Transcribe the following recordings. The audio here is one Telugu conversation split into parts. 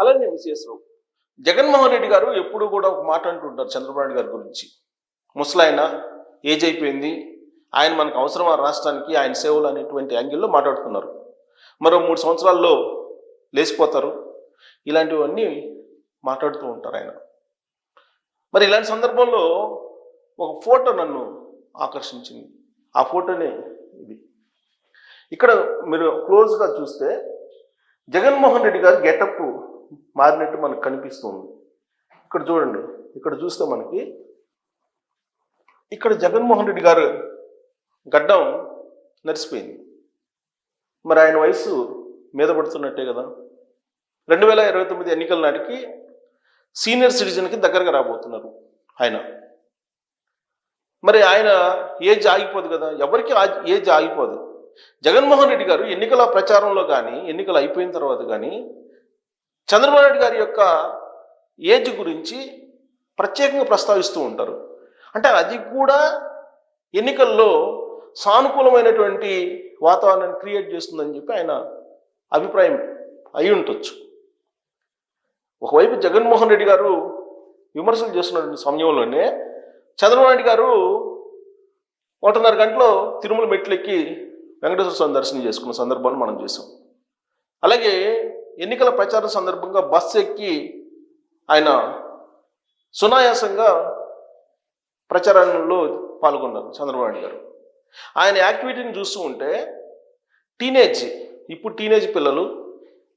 అలానే మిస్ఎస్ రావు జగన్మోహన్ రెడ్డి గారు ఎప్పుడు కూడా ఒక మాట అంటుంటారు చంద్రబాబు నాయుడు గారి గురించి. ముసలాయన ఏజ్ అయిపోయింది ఆయన మనకు అవసరమా రాష్ట్రానికి ఆయన సేవలు అనేటువంటి యాంగిల్లో మాట్లాడుతున్నారు. మరో మూడు సంవత్సరాల్లో లేచిపోతారు. ఇలాంటివన్నీ మాట్లాడుతూ ఉంటారు ఆయన. మరి ఇలాంటి సందర్భంలో ఒక ఫోటో నన్ను ఆకర్షించింది. ఆ ఫోటోనే ఇది. ఇక్కడ మీరు క్లోజ్గా చూస్తే జగన్మోహన్ రెడ్డి గారు గెటప్ మారినట్టు మనకు కనిపిస్తుంది. ఇక్కడ చూడండి ఇక్కడ చూస్తే మనకి ఇక్కడ జగన్మోహన్ రెడ్డి గారు గడ్డం నరిసిపోయింది మరి ఆయన వయసు మీద పడుతున్నట్టే కదా. రెండు వేల ఇరవై తొమ్మిది ఎన్నికల నాటికి సీనియర్ సిటిజన్కి దగ్గరగా రాబోతున్నారు ఆయన. మరి ఆయన ఏజ్ ఆగిపోదు కదా. ఎవరికి ఏజ్ ఆగిపోదు? జగన్మోహన్ రెడ్డి గారు ఎన్నికల ప్రచారంలో కానీ ఎన్నికలు అయిపోయిన తర్వాత కానీ చంద్రబాబు నాయుడు గారి యొక్క ఏజ్ గురించి ప్రత్యేకంగా ప్రస్తావిస్తూ ఉంటారు. అంటే అది కూడా ఎన్నికల్లో సానుకూలమైనటువంటి వాతావరణాన్ని క్రియేట్ చేస్తుందని చెప్పి ఆయన అభిప్రాయం అయి ఉండొచ్చు. ఒకవైపు జగన్మోహన్ రెడ్డి గారు విమర్శలు చేస్తున్నటువంటి సమయంలోనే చంద్రబాబు నాయుడు గారు ఒకటిన్నర గంటలో తిరుమల మెట్లెక్కి వెంకటేశ్వర స్వామి దర్శనం చేసుకున్న సందర్భాన్ని మనం చేసాం. అలాగే ఎన్నికల ప్రచారం సందర్భంగా బస్సు ఎక్కి ఆయన సునాయాసంగా ప్రచారంలో పాల్గొన్నారు చంద్రబాబు నాయుడు గారు. ఆయన యాక్టివిటీని చూస్తూ ఉంటే టీనేజ్ ఇప్పుడు టీనేజ్ పిల్లలు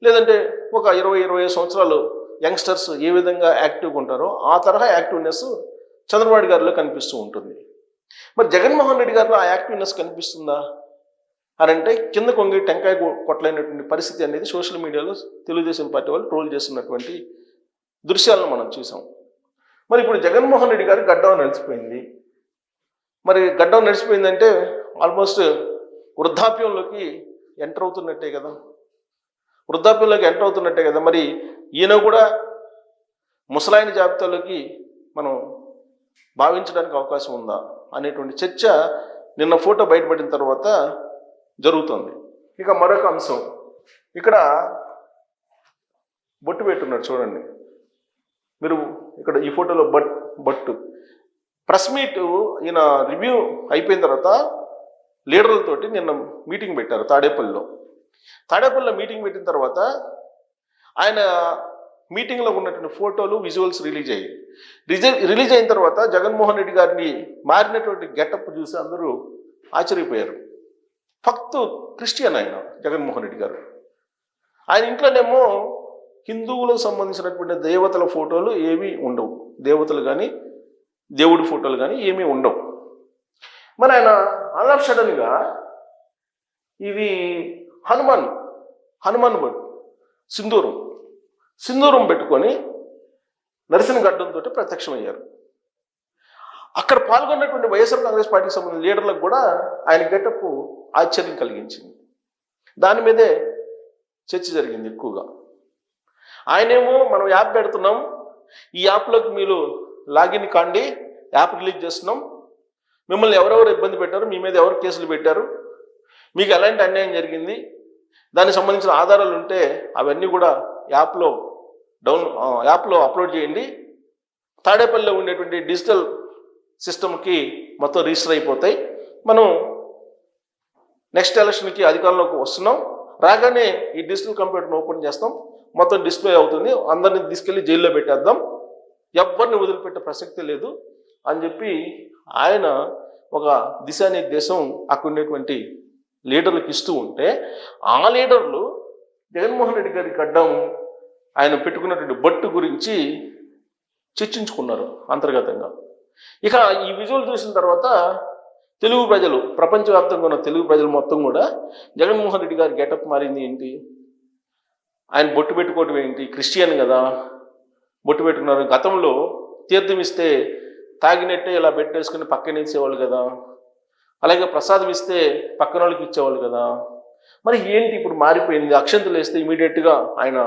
లేదంటే ఒక ఇరవై ఇరవై సంవత్సరాలు యంగ్స్టర్స్ ఏ విధంగా యాక్టివ్గా ఉంటారో ఆ తరహా యాక్టివ్నెస్ చంద్రబాబు గారిలో కనిపిస్తూ ఉంటుంది. మరి జగన్మోహన్ రెడ్డి గారిలో ఆ యాక్టివ్నెస్ కనిపిస్తుందా? అని అంటే కింద కొంగి టెంకాయ కొట్టలేనటువంటి పరిస్థితి అనేది సోషల్ మీడియాలో తెలుగుదేశం పార్టీ వాళ్ళు ట్రోల్ చేస్తున్నటువంటి దృశ్యాలను మనం చూసాం. మరి ఇప్పుడు జగన్మోహన్ రెడ్డి గారి గడ్డం నడిచిపోయింది. మరి గడ్డం నడిచిపోయిందంటే ఆల్మోస్ట్ వృద్ధాప్యంలోకి ఎంటర్ అవుతున్నట్టే కదా. వృద్ధాప్యంలోకి ఎంటర్ అవుతున్నట్టే కదా. మరి ఈయన కూడా ముసలాయన జాబితాలోకి మనం భావించడానికి అవకాశం ఉందా అనేటువంటి చర్చ నిన్న ఫోటో బయటపడిన తర్వాత జరుగుతుంది. ఇక మరొక అంశం. ఇక్కడ బొట్టు పెట్టున్నారు చూడండి. మీరు ఇక్కడ ఈ ఫోటోలో బట్ బట్టు. ప్రెస్ మీట్ ఈయన రివ్యూ అయిపోయిన తర్వాత లీడర్లతోటి నిన్న మీటింగ్ పెట్టారు తాడేపల్లిలో. తాడేపల్లిలో మీటింగ్ పెట్టిన తర్వాత ఆయన మీటింగ్లో ఉన్నటువంటి ఫోటోలు విజువల్స్ రిలీజ్ అయ్యాయి. రిజ- రిలీజ్ అయిన తర్వాత జగన్మోహన్ రెడ్డి గారిని మారినటువంటి గెటప్ చూసి అందరూ ఆశ్చర్యపోయారు. ఫక్తు క్రిస్టియన్ ఆయన జగన్మోహన్ రెడ్డి గారు. ఆయన ఇంట్లోనేమో హిందువులకు సంబంధించినటువంటి దేవతల ఫోటోలు ఏమీ ఉండవు. దేవతలు కానీ దేవుడి ఫోటోలు కానీ ఏమీ ఉండవు. మరి ఆయన ఆల్ సడన్గా ఇవి హనుమాన్ హనుమాన్ బట్ సింధూరం సింధూరం పెట్టుకొని నరసిన గడ్డంతో ప్రత్యక్షమయ్యారు. అక్కడ పాల్గొన్నటువంటి వైఎస్ఆర్ కాంగ్రెస్ పార్టీకి సంబంధించిన లీడర్లకు కూడా ఆయన గెటప్ ఆశ్చర్యం కలిగించింది. దాని మీదే చర్చ జరిగింది ఎక్కువగా. ఆయనేమో మనం యాప్ పెడుతున్నాం ఈ యాప్లోకి మీరు లాగిన్ కాండి యాప్ రిలీజ్ చేస్తున్నాం. మిమ్మల్ని ఎవరెవరు ఇబ్బంది పెట్టారు మీ మీద ఎవరు కేసులు పెట్టారు మీకు ఎలాంటి అన్యాయం జరిగింది దానికి సంబంధించిన ఆధారాలు ఉంటే అవన్నీ కూడా యాప్లో డౌన్ యాప్లో అప్లోడ్ చేయండి. తాడేపల్లిలో ఉండేటువంటి డిజిటల్ సిస్టమ్కి మొత్తం రిజిస్టర్ అయిపోతాయి. మనం నెక్స్ట్ ఎలక్షన్కి అధికారంలోకి వస్తున్నాం. రాగానే ఈ డిజిటల్ కంప్యూటర్ని ఓపెన్ చేస్తాం. మొత్తం డిస్ప్లే అవుతుంది. అందరిని తీసుకెళ్ళి జైల్లో పెట్టేద్దాం. ఎవరిని వదిలిపెట్టే ప్రసక్తి లేదు అని చెప్పి ఆయన ఒక దిశానిర్దేశం అక్కడ ఉండేటువంటి లీడర్లకు ఇస్తూ ఉంటే ఆ లీడర్లు జగన్మోహన్ రెడ్డి గారి గడ్డం ఆయన పెట్టుకున్నటువంటి బట్టు గురించి చర్చించుకున్నారు అంతర్గతంగా. ఇక ఈ విజువల్ చూసిన తర్వాత తెలుగు ప్రజలు ప్రపంచవ్యాప్తంగా ఉన్న తెలుగు ప్రజలు మొత్తం కూడా జగన్మోహన్ రెడ్డి గారి గెటప్ మారింది ఏంటి? ఆయన బొట్టు పెట్టుకోవటం ఏంటి? క్రిస్టియన్ కదా బొట్టు పెట్టుకున్నారు. గతంలో తీర్థం ఇస్తే తాగినట్టే ఇలా పెట్టేసుకుని పక్కన ఇచ్చేవాళ్ళు కదా అలాగే ప్రసాదం ఇస్తే పక్కన వాళ్ళకి ఇచ్చేవాళ్ళు కదా. మరి ఏంటి ఇప్పుడు మారిపోయింది? అక్షంతలు వేస్తే ఇమీడియట్గా ఆయన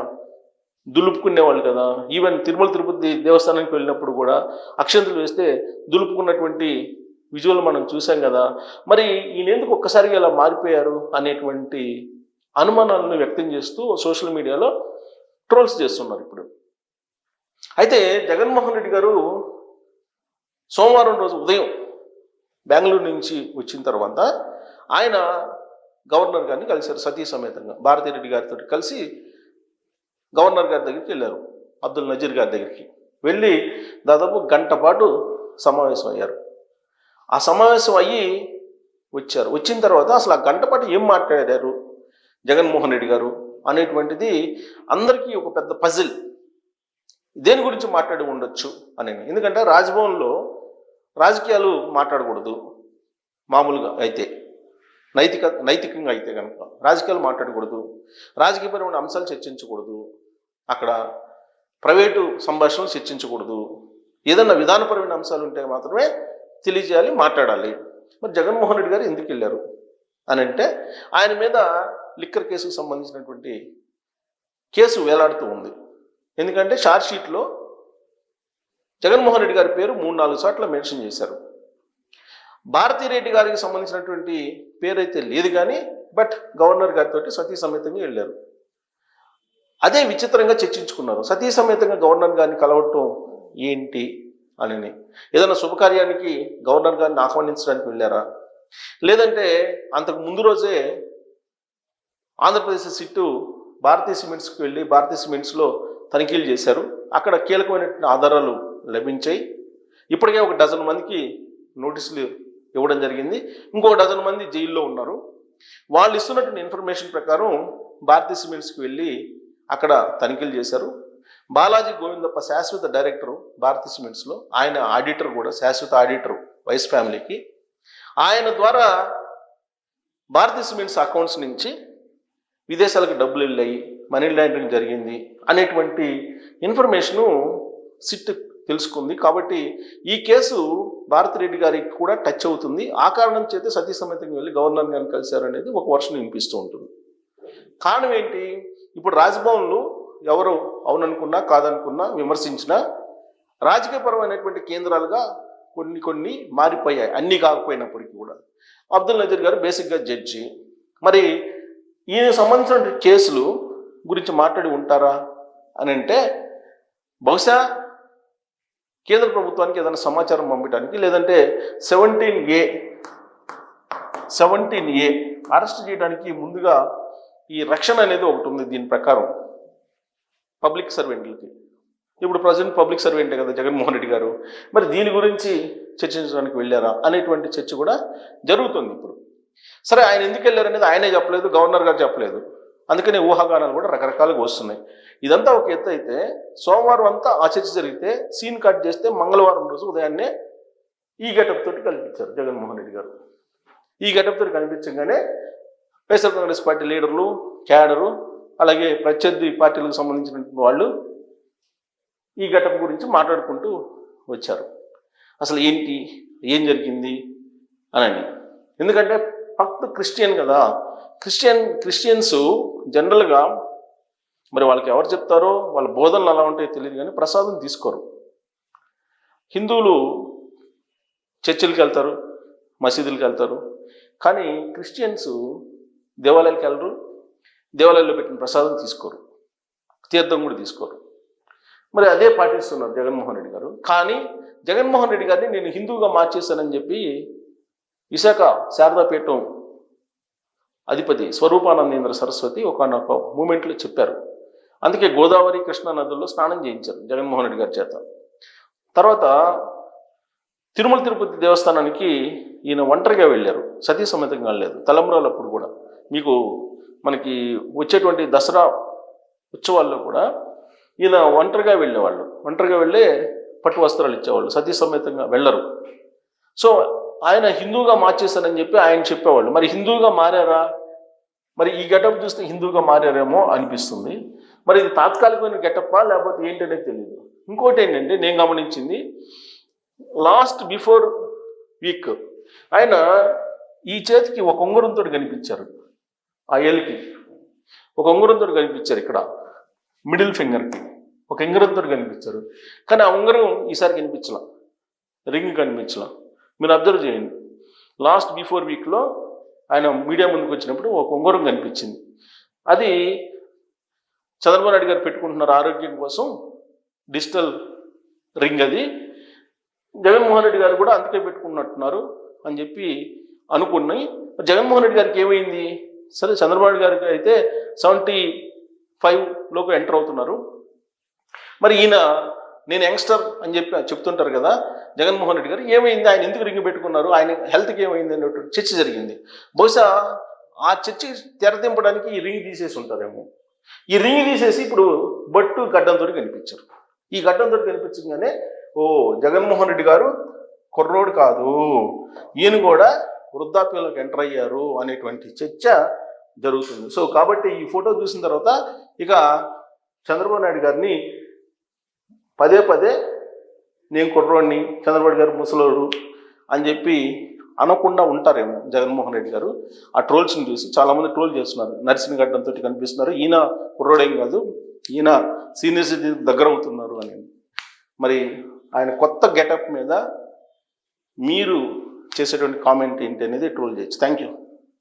దులుపుకునేవాళ్ళు కదా. ఈవెన్ తిరుమల తిరుపతి దేవస్థానానికి వెళ్ళినప్పుడు కూడా అక్షంతలు వేస్తే దులుపుకున్నటువంటి విజువల్ మనం చూసాం కదా. మరి ఈయన ఎందుకు ఒక్కసారిగా ఇలా మారిపోయారు అనేటువంటి అనుమానాలను వ్యక్తం చేస్తూ సోషల్ మీడియాలో ట్రోల్స్ చేస్తున్నారు ఇప్పుడు. అయితే జగన్మోహన్ రెడ్డి గారు సోమవారం రోజు ఉదయం బెంగళూరు నుంచి వచ్చిన తర్వాత ఆయన గవర్నర్ గారిని కలిశారు సతీ సమేతంగా భారతీరెడ్డి గారితో కలిసి గవర్నర్ గారి దగ్గరికి వెళ్ళారు. అబ్దుల్ నజీర్ గారి దగ్గరికి వెళ్ళి దాదాపు గంట పాటు సమావేశం అయ్యారు. ఆ సమావేశం అయ్యి వచ్చారు. వచ్చిన తర్వాత అసలు ఆ గంట పాటు ఏం మాట్లాడారు? జగన్మోహన్ రెడ్డి గారు అనేటువంటిది అందరికీ ఒక పెద్ద పజిల్. దేని గురించి మాట్లాడి ఉండొచ్చు అని. ఎందుకంటే రాజ్భవన్లో రాజకీయాలు మాట్లాడకూడదు. మామూలుగా అయితే. నైతిక నైతికంగా అయితే కనుక రాజకీయాలు మాట్లాడకూడదు. రాజకీయపరమైన అంశాలు చర్చించకూడదు. అక్కడ ప్రైవేటు సంభాషణలు చర్చించకూడదు. ఏదన్నా విధానపరమైన అంశాలు ఉంటే మాత్రమే తెలియజేయాలి మాట్లాడాలి. మరి జగన్మోహన్ రెడ్డి గారు ఎందుకు వెళ్ళారు? అని అంటే ఆయన మీద లిక్కర్ కేసుకు సంబంధించినటువంటి కేసు వేలాడుతూ ఉంది. ఎందుకంటే షార్ట్షీట్లో జగన్మోహన్ రెడ్డి గారి పేరు మూడు నాలుగు చోట్ల మెన్షన్ చేశారు. భారతీరెడ్డి గారికి సంబంధించినటువంటి పేరైతే లేదు కానీ బట్ గవర్నర్ గారితో సతీ సమేతంగా వెళ్ళారు. అదే విచిత్రంగా చర్చించుకున్నారు. సతీ సమేతంగా గవర్నర్ గారిని కలవటం ఏంటి అని. ఏదైనా శుభకార్యానికి గవర్నర్ గారిని ఆహ్వానించడానికి వెళ్ళారా? లేదంటే అంతకు ముందు రోజే ఆంధ్రప్రదేశ్ సిట్టు భారతీయ సిమెంట్స్కి వెళ్ళి భారతీయ సిమెంట్స్లో తనిఖీలు చేశారు. అక్కడ కీలకమైనటువంటి ఆధారాలు లభించాయి. ఇప్పటికే ఒక డజన్ మందికి నోటీసులు ఇవ్వడం జరిగింది. ఇంకో డజన్ మంది జైల్లో ఉన్నారు. వాళ్ళు ఇస్తున్నటువంటి ఇన్ఫర్మేషన్ ప్రకారం భారతీయ సిమెంట్స్కి వెళ్ళి అక్కడ తనిఖీలు చేశారు. బాలాజీ గోవిందప్ప శాశ్వత డైరెక్టర్ భారతీ సిమెంట్స్లో ఆయన ఆడిటర్ కూడా శాశ్వత ఆడిటర్ వైస్ ఫ్యామిలీకి. ఆయన ద్వారా భారతీ సిమెంట్స్ అకౌంట్స్ నుంచి విదేశాలకు డబ్బులు వెళ్ళాయి మనీ లాండరింగ్ జరిగింది అనేటువంటి ఇన్ఫర్మేషను సిట్ తెలుసుకుంది. కాబట్టి ఈ కేసు భారతిరెడ్డి గారికి కూడా టచ్ అవుతుంది. ఆ కారణం చేత సతీ సమేతంగా వెళ్ళి గవర్నర్ గారిని కలిశారు అనేది ఒక వర్షం వినిపిస్తూ ఉంటుంది. కారణం ఏంటి? ఇప్పుడు రాజ్భవన్లు ఎవరు అవుననుకున్నా కాదనుకున్నా విమర్శించినా రాజకీయపరమైనటువంటి కేంద్రాలుగా కొన్ని కొన్ని మారిపోయాయి. అన్నీ కాకపోయినప్పటికీ కూడా. అబ్దుల్ నజీర్ గారు బేసిక్గా జడ్జి. మరి ఈయనకు సంబంధించిన కేసులు గురించి మాట్లాడి ఉంటారా అని అంటే బహుశా కేంద్ర ప్రభుత్వానికి ఏదైనా సమాచారం పంపించడానికి లేదంటే seventeen A seventeen A arrest చేయడానికి ముందుగా ఈ రక్షణ అనేది ఒకటి ఉంది దీని ప్రకారం. పబ్లిక్ సర్వెంట్లకి ఇప్పుడు ప్రజెంట్ పబ్లిక్ సర్వెంటే కదా జగన్మోహన్ రెడ్డి గారు. మరి దీని గురించి చర్చించడానికి వెళ్ళారా అనేటువంటి చర్చ కూడా జరుగుతుంది ఇప్పుడు. సరే ఆయన ఎందుకు వెళ్ళారు అనేది ఆయనే చెప్పలేదు గవర్నర్ గారు చెప్పలేదు. అందుకనే ఊహాగానాలు కూడా రకరకాలుగా వస్తున్నాయి. ఇదంతా ఒక ఎత్తు అయితే సోమవారం అంతా ఆ చర్చ జరిగితే సీన్ కట్ చేస్తే మంగళవారం రోజు ఉదయాన్నే ఈ గెటప్ తోటి కల్పించారు జగన్మోహన్ రెడ్డి గారు. ఈ గెటప్ తోటి కనిపించగానే వైఎస్ఆర్ కాంగ్రెస్ పార్టీ లీడర్లు క్యాడరు అలాగే ప్రత్యర్థి పార్టీలకు సంబంధించినటువంటి వాళ్ళు ఈ ఘటన గురించి మాట్లాడుకుంటూ వచ్చారు. అసలు ఏంటి? ఏం జరిగింది? అని ఎందుకంటే భక్త క్రిస్టియన్ కదా. క్రిస్టియన్ క్రిస్టియన్స్ జనరల్గా మరి వాళ్ళకి ఎవరు చెప్తారో వాళ్ళ బోధనలు ఎలా ఉంటాయో తెలియదు కానీ ప్రసాదం తీసుకోరు. హిందువులు చర్చిలకు వెళ్తారు మసీదులకు వెళ్తారు. కానీ క్రిస్టియన్స్ దేవాలయాలకు వెళ్ళరు. దేవాలయాల్లో పెట్టిన ప్రసాదం తీసుకోరు. తీర్థం కూడా తీసుకోరు. మరి అదే పాటిస్తున్నారు జగన్మోహన్ రెడ్డి గారు. కానీ జగన్మోహన్ రెడ్డి గారిని నేను హిందువుగా మార్చేశానని చెప్పి విశాఖ శారదాపీఠం అధిపతి స్వరూపానందేంద్ర సరస్వతి ఒక మూమెంట్లో చెప్పారు. అందుకే గోదావరి కృష్ణా నదుల్లో స్నానం చేయించారు జగన్మోహన్ రెడ్డి గారి చేత. తర్వాత తిరుమల తిరుపతి దేవస్థానానికి ఈయన ఒంటరిగా వెళ్ళారు. సతీ సమేతంగా వెళ్ళలేదు తలంబ్రాలప్పుడు కూడా. మీకు మనకి వచ్చేటువంటి దసరా ఉత్సవాల్లో కూడా ఈయన ఒంటరిగా వెళ్ళేవాళ్ళు. ఒంటరిగా వెళ్ళే పట్టు వస్త్రాలు ఇచ్చేవాళ్ళు. సతీ సమేతంగా వెళ్ళరు. సో ఆయన హిందూగా మార్చేశానని చెప్పి ఆయన చెప్పేవాళ్ళు. మరి హిందూగా మారారా? మరి ఈ గెటప్ చూస్తే హిందూగా మారారేమో అనిపిస్తుంది. మరి ఇది తాత్కాలికమైన గెటప్పా? లేకపోతే ఏంటనేది తెలియదు ఇంకోటి ఏంటంటే నేను గమనించింది లాస్ట్ బిఫోర్ వీక్. ఆయన ఈ చేతికి ఒక ఉంగరంతో కనిపించారు. ఆ ఏలికి. ఒక ఉంగరంతో కనిపించారు ఇక్కడ. మిడిల్ ఫింగర్కి. ఒక ఉంగరంతో కనిపించారు. కానీ ఆ ఉంగరం ఈసారి కనిపించలా. రింగ్ కనిపించలా. మీరు అబ్జర్వ్ చేయండి. లాస్ట్ బిఫోర్ వీక్లో ఆయన మీడియా ముందుకు వచ్చినప్పుడు ఒక ఉంగరం కనిపించింది. అది చంద్రబాబు నాయుడు గారు పెట్టుకుంటున్నారు ఆరోగ్యం కోసం డిజిటల్ రింగ్ అది. జగన్మోహన్ రెడ్డి గారు కూడా అందుకే పెట్టుకున్నట్టున్నారు అని చెప్పి అనుకున్నాయి. జగన్మోహన్ రెడ్డి గారికి ఏమైంది? సరే చంద్రబాబు గారికి అయితే సెవెంటీ ఫైవ్లోకి ఎంటర్ అవుతున్నారు. మరి ఈయన నేను యంగ్స్టర్ అని చెప్పి చెప్తుంటారు కదా జగన్మోహన్ రెడ్డి గారు ఏమైంది? ఆయన ఎందుకు రింగ్ పెట్టుకున్నారు? ఆయన హెల్త్కి ఏమైంది అనేటువంటి చర్చ జరిగింది. బహుశా ఆ చర్చ తెరదింపడానికి ఈ రింగ్ తీసేసి ఉంటారేమో. ఈ రింగ్ తీసేసి ఇప్పుడు బట్టు గడ్డంతో కనిపించారు. ఈ గడ్డంతో కనిపించగానే ఓ జగన్మోహన్ రెడ్డి గారు కుర్రోడు కాదు. ఈయన కూడా వృద్ధాప్యంలోకి ఎంటర్ అయ్యారు అనేటువంటి చర్చ జరుగుతుంది. సో కాబట్టి ఈ ఫోటో చూసిన తర్వాత ఇక చంద్రబాబు నాయుడు గారిని పదే పదే నేను కుర్రోడిని చంద్రబాబు గారు ముసలోడు అని చెప్పి అనకుండా ఉంటారేమో జగన్మోహన్ రెడ్డి గారు. ఆ ట్రోల్స్ని చూసి చాలామంది ట్రోల్ చేస్తున్నారు. నర్సింగ్ గడ్డంతో కనిపిస్తున్నారు. ఈయన కుర్రోడేం కాదు ఈయన సీనియర్ సిటిజన్ దగ్గర అవుతున్నారు అని. మరి ఆయన కొత్త గెటప్ మీద మీరు చేసేటువంటి కామెంట్ ఏంటి అనేది ట్రోల్ చేయొచ్చు. Thank you